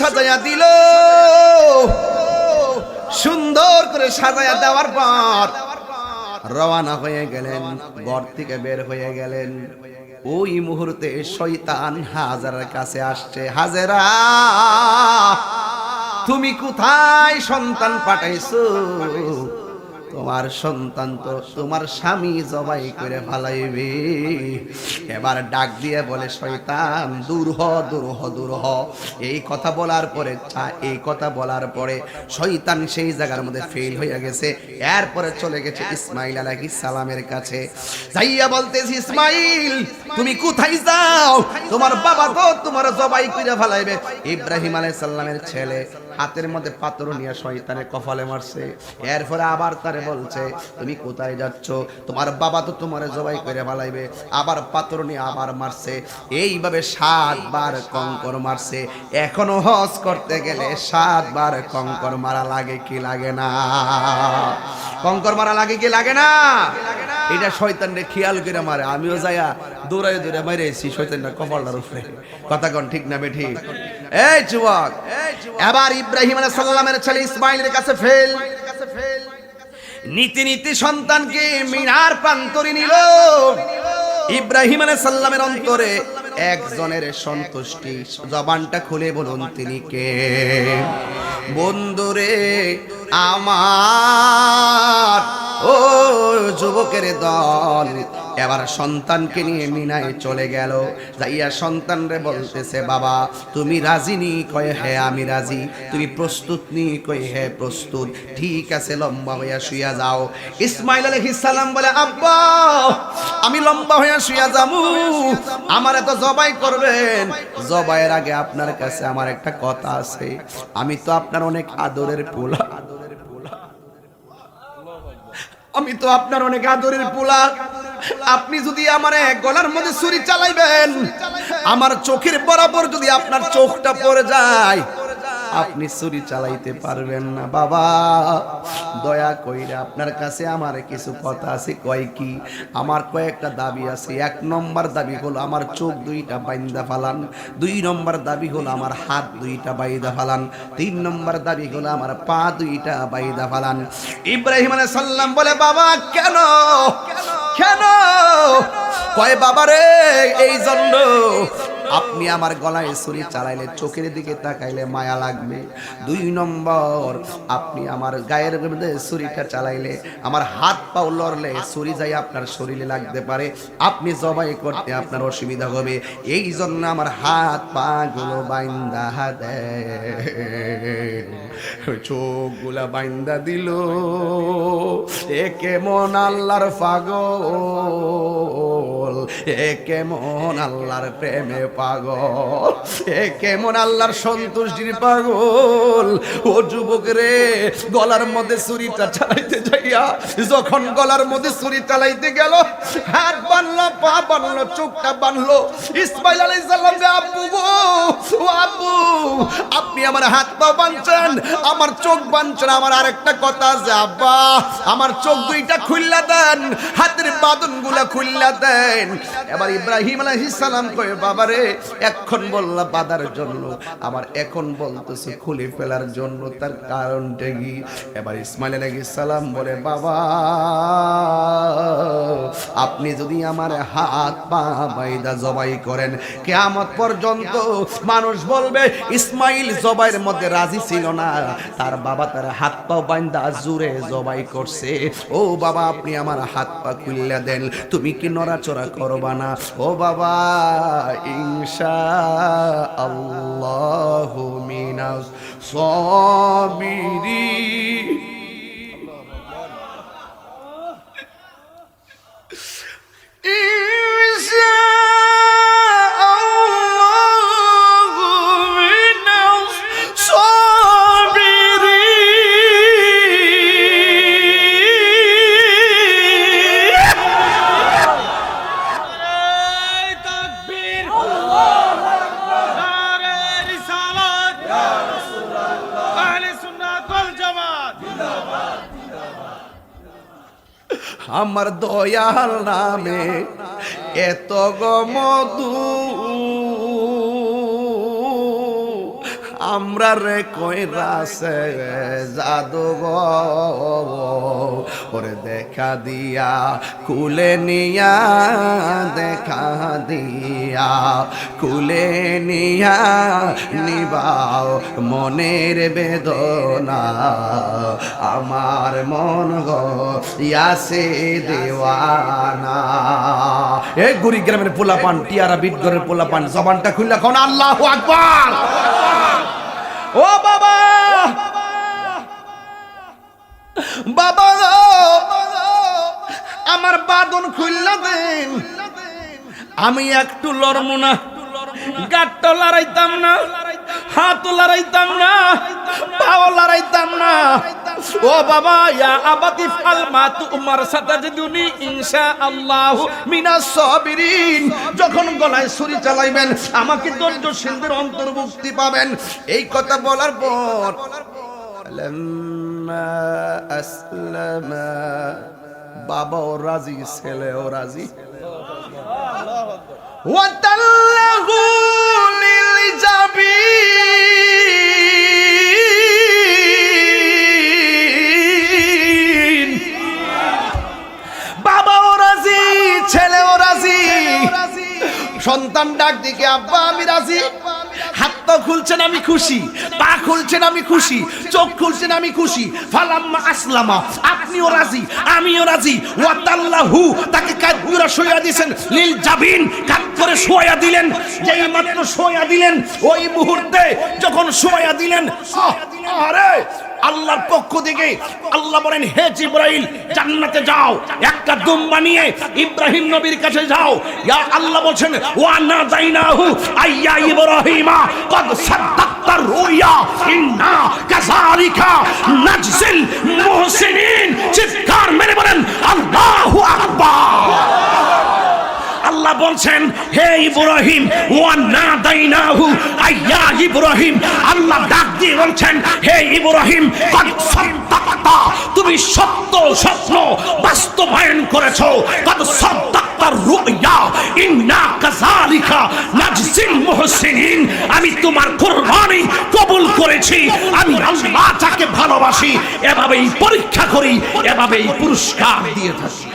সাজাইয়া দিল। সুন্দর করে সাজাইয়া দেওয়ার পর রওয়ানা হয়ে গেলেন, ঘর থেকে বের হয়ে গেলেন। ওই মুহূর্তে শয়তান হাজারের কাছে আসছে, হাজেরা, তুমি কোথায় সন্তান পাঠাইছো? তোমার সন্তান তো তোমার স্বামী জবাই করে ফালাইবে। এবার ডাক দিয়ে বলে, শয়তান, দূর হ দূর হ দূর হ। এই কথা বলার পরে এই কথা বলার পরে শয়তান সেই জায়গার মধ্যে ফেল হয়ে গেছে। এরপরে চলে গেছে ইসমাইল আলাইহিস সালামের কাছে। যাইয়া বলতেছি, ইসমাইল, তুমি কোথায় যাও? তোমার বাবা তো তোমার জবাই করে ফালাইবে। ইব্রাহিম আলাইহিস সাল্লামের ছেলে হাতের মধ্যে পাথর নিয়ে শয়তানের কপালে মারছে। এরপরে আবার তারে বলছে, তুমি কোথায় যাচ্ছ? তোমার বাবা তো তোমার জবাই করে ফালাইবে। আবার পাথর নিয়ে আবার মারছে। এইভাবে সাতবার কঙ্কর মারছে। এখনও হজ করতে গেলে সাতবার কঙ্কর মারা লাগে কি লাগে না? কঙ্কর মারা লাগে কি লাগে না? এটা শয়তানরে খেয়াল করে মারে। আমিও যাইয়া দৌড়াই দৌড়ে মারেছি শয়তানটা কপালটার উপরে। কথা কন ঠিক না বেঠি? এই যুবক এবার ইব্রাহিম সালামের ছেলে ইসমাইলের কাছে ফেল। নীতি নীতি সন্তানকে মিনার প্রান্তরে নিল। ইব্রাহিম আলাইহিস সালামের অন্তরে একজনের সন্তুষ্টি। জবানটা খুলে বলুন তিনি কে? বন্ধুরে, আমার, ও যুবকের দল। এবার সন্তানকে নিয়ে মিনায় চলে গেল। যাইয়া সন্তান রে বলতেছে, বাবা, তুমি রাজি নি? কয়ে হ্যাঁ আমি রাজি। তুমি প্রস্তুত নি? কয়ে হ্যাঁ প্রস্তুত। ঠিক আছে, লম্বা হইয়া শুইয়া যাও। ইসমাইল আলাইহিস সালাম বলে, আব্বা আমি লম্বা হইয়া শুয়া যামু আমার এত জবাই করবেন। জবাইয়ের আগে আপনার কাছে আমার একটা কথা আছে। আমি তো আপনার অনেক আদরের পোলা। আমি তো আপনার অনেক আদরের পোলা। আপনি যদি আমার এক গলার মধ্যে ছুরি চালাইবেন, আমার চোখের বরাবর যদি আপনার চোখটা পড়ে যায় আপনি চুরি চালাইতে পারবেন না, বাবা। দয়া কইরা আপনার কাছে আমার কিছু কথা আছে, কয় কি? আমার কয়েকটা দাবি আছে। এক নম্বর দাবি হলো, আমার চোখ দুইটা বাইন্দা ফালান। দুই নম্বর দাবি হলো, আমার হাত দুইটা বাইদা ফালান। তিন নম্বর দাবি হলো, আমার পা দুইটা বাইদা ফালান। ইব্রাহিম আলাইহিস সালাম বলে, বাবা, কেন? কেন? কয়, বাবা রে, এই জন্য আপনি আমার গলায় ছুরি চালাইলে, চোখের দিকে তাকাইলে মায়া লাগবে। দুই নম্বর, আপনি আমার গায়ের মধ্যে ছুরিটা চালাইলে, আমার হাত পাও লড়লে ছুরি যাই আপনার শরীরে লাগতে পারে। আপনি জবাই করতে আপনার অসুবিধা হবে। এই জন্য আমার হাত পা গুলো বাইন্দা দেয় চোখগুলা বাইন্দা দিল। এ কেমন আল্লাহর পাগল। কেমন আল্লাহর প্রেমে পাগল? এ কেমন আল্লাহর সন্তুষ্টির পাগল? ও যুবক রে, গলার মধ্যে ছুরিটা চালাইতে যাইয়া যখন গলার মধ্যে ছুরি চালাইতে গেল, হাত বানলো পা বানলো চোখটা বানলো ইসমাইল আলাইহিস সালাম আব্বু গো, ও আব্বু, আপনি আমার হাত পা বানছেন আমার চোখ বানছেন আমার আরেকটা কথা আছে, আব্বা, আমার চোখ দুইটা খুললা দেন, হাতের বাদনগুলা খুললা দেন এবার ইব্রাহিম আলাইহিস সালাম কয়ে, বাবারে, এখন বললা বাদার জন্য। আমার এখন বলতেছে খুলে ফেলার জন্য, তার কারণটা কি? এবার ইসমাইল আলাইহিস সালাম বলে, বাবা, আপনি যদি আমার হাত পা বাইদা জবাই করেন, কেয়ামত পর্যন্ত মানুষ বলবে, ইসমাইল জবাইয়ের মধ্যে রাজি ছিল না। তার বাবা তার হাত পা বাইন্দা জুড়ে জবাই করছে। ও বাবা, আপনি আমার হাত পা খুললে দেন। তুমি কি নড়াচড়া করবা না ও বাবা ইংসা আল্লাহ মিনাস সবিরি আমার দয়াল নামে এত গমদু আমরা রে কইরাছে জাদুঘর ওরে দেখা দিয়া, কুলে নিয়া দেখা দিয়া, কুলে নিয়া নিবাও মনের বেদনা। আমার মন গো, ইয়াসে দেওয়ানা। এ গুড়ি গ্রামের পোলা পান টিয়ারা বিটগরের পোলা পান জবানটা খুললা কোন আল্লাহ আকবার! ও বাবা! বাবা আমার বাদন খুললা দেন। আমি একটু লড়মু না। গাট্টো লড়াইতাম না। হাত লড়াইতাম না। পাও লড়াইতাম না। ও বাবা ইয়া আবাতি ফাল মা তু উমার সাতাজিদুনি ইনশা আল্লাহ মিনাস সাবিরিন যখন গলায় ছুরি চালাইবেন আমাকে ধৈর্যশীলদের অন্তর্ভুক্তি পাবেন এই কথা বলার পর লাম্মা আসলামা বাবাও রাজি ছেলেও রাজি وتله সন্তান ডাক দিকে, আব্বা, আমি রাজি। হাত পা খুলছেন, আমি খুশি। পা খুলছেন, আমি খুশি। চোখ খুলছেন, আমি খুশি। ফালাম্মা আসলামা, আপনিও রাজি? আমিও রাজি। ওয়াতাল্লাহু, তাকে কাদুরা শোয়া দিয়েছেন লিল জাবিন। কাত করে শোয়া দিলেন, যেই মাত্র শোয়া দিলেন, ওই মুহূর্তে যখন শোয়া দিলেন আরে আল্লাহর পক্ষ থেকে আল্লাহ বলেন, হে জিব্রাইল, জান্নাতে যাও। একটা দুম্বা নিয়ে ইব্রাহিম নবীর কাছে যাও। ইয়া আল্লাহ বলছেন, ওয়া না যাইনাহু আইয়া ইব্রাহিমা কদ সাদ্দাক্তা রুইয়া। ইন্না কাযালিকা নাজজিল মুহসিনিন। চিৎকার মেরে বলেন, আল্লাহু আকবার। আল্লাহ বলছেন, হে ইব্রাহিম ওয়া নাদাইনাহু আইয়া ইব্রাহিম। আল্লাহ ডাক দিয়ে বলছেন, হে ইব্রাহিম, কদ সাদ্দাক্তা, তুমি সত্য স্বপ্ন বাস্তবায়ন করেছ। কদ সাদ্দাক্তা রুইয়া ইন্না কাযালিকা নাজজিল মুহসিনিন। আমি তোমার কুরবানি কবুল করেছি। আমি আল্লাহ যাকে ভালোবাসি, এভাবেই পরীক্ষা করি, এভাবেই পুরস্কার দিয়ে থাকি।